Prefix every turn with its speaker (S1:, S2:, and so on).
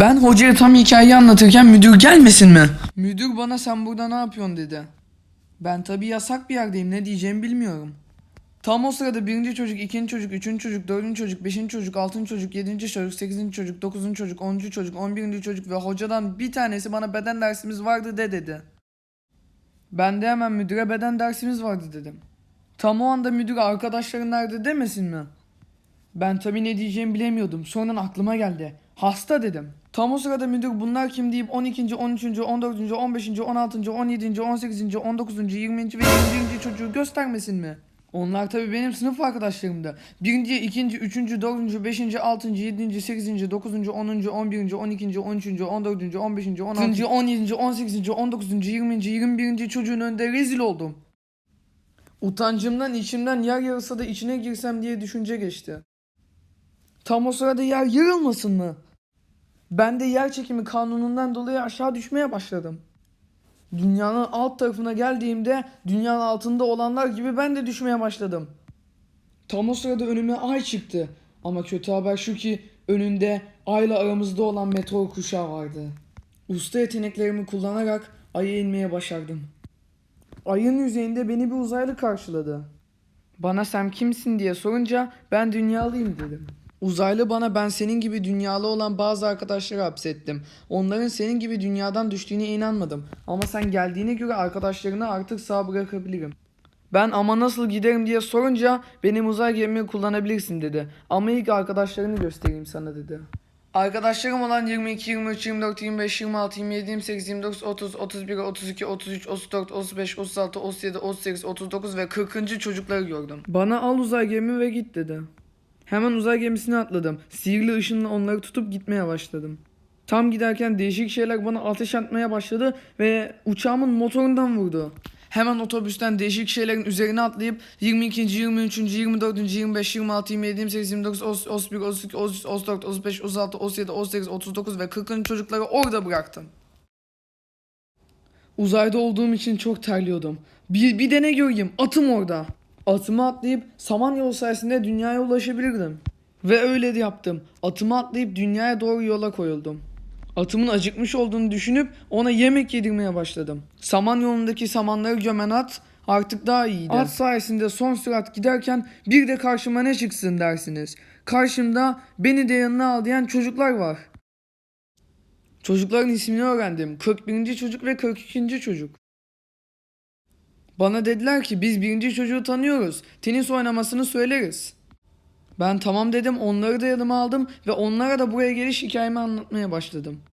S1: Ben hocaya tam hikayeyi anlatırken müdür gelmesin mi?
S2: Müdür bana sen burada ne yapıyorsun dedi. Ben tabii yasak bir yerdeyim ne diyeceğimi bilmiyorum. Tam o sırada birinci çocuk, ikinci çocuk, üçüncü çocuk, dördüncü çocuk, beşinci çocuk, altıncı çocuk, yedinci çocuk, sekizinci çocuk, dokuzuncu çocuk, onuncu çocuk, on birinci çocuk ve hocadan bir tanesi bana beden dersimiz vardı de dedi. Ben de hemen müdüre beden dersimiz vardı dedim. Tam o anda müdür arkadaşların nerede demesin mi? Ben tabii ne diyeceğimi bilemiyordum. Sonra aklıma geldi. Hasta dedim. Tam o sırada müdür bunlar kim deyip 12. 13. 14. 15. 16. 17. 18. 19. 20. ve 21. çocuğu göstermesin mi? Onlar tabii benim sınıf arkadaşlarımdı. Birinci, ikinci, üçüncü, dördüncü, beşinci, altıncı, yedinci, sekizinci, dokuzuncu, onuncu, on birinci, on ikinci, on üçüncü, on dördüncü, on beşinci, on altıncı, on yedinci, on sekizinci, on dokuzuncu, yirminci, yirmi birinci çocuğun önünde rezil oldum. Utancımdan içimden yer yarılsa da içine girsem diye düşünce geçti. Tam o sırada yer yarılmasın mı? Ben de yer çekimi kanunundan dolayı aşağı düşmeye başladım. Dünyanın alt tarafına geldiğimde dünyanın altında olanlar gibi ben de düşmeye başladım. Tam o sırada önüme ay çıktı. Ama kötü haber şu ki önünde ayla aramızda olan meteor kuşağı vardı. Usta yeteneklerimi kullanarak aya inmeye başardım. Ayın yüzeyinde beni bir uzaylı karşıladı. Bana sen kimsin diye sorunca ben dünyalıyım dedim. Uzaylı bana ben senin gibi dünyalı olan bazı arkadaşları hapsettim. Onların senin gibi dünyadan düştüğüne inanmadım. Ama sen geldiğine göre arkadaşlarını artık sağ bırakabilirim. Ben ama nasıl giderim diye sorunca benim uzay gemimi kullanabilirsin dedi. Ama ilk arkadaşlarını göstereyim sana dedi. Arkadaşlarım olan 22, 23, 24, 25, 26, 27, 28, 29, 30, 31, 32, 33, 34, 35, 36, 37, 38, 39 ve 40. çocukları gördüm. Bana al uzay gemimi ve git dedi. Hemen uzay gemisine atladım. Sihirli ışınla onları tutup gitmeye başladım. Tam giderken değişik şeyler bana ateş atmaya başladı ve uçağımın motorundan vurdu. Hemen otobüsten değişik şeylerin üzerine atlayıp 22. 23. 24. 25. 26. 27. 28. 29. 30, 31. 32. 33. 34. 35. 36. 37. 38. 39 ve 40. çocukları orada bıraktım. Uzayda olduğum için çok terliyordum. Bir, bir de göreyim atım orada. Atımı atlayıp Samanyolu sayesinde dünyaya ulaşabilirdim. Ve öyle de yaptım. Atımı atlayıp dünyaya doğru yola koyuldum. Atımın acıkmış olduğunu düşünüp ona yemek yedirmeye başladım. Saman yolundaki samanları gömen at artık daha iyiydi. At sayesinde son sürat giderken bir de karşıma ne çıksın dersiniz. Karşımda beni de yanına al diyen çocuklar var. Çocukların ismini öğrendim. 41. çocuk ve 42. çocuk. Bana dediler ki biz birinci çocuğu tanıyoruz. Tenis oynamasını söyleriz. Ben tamam dedim onları da yanıma aldım ve onlara da buraya geliş hikayemi anlatmaya başladım.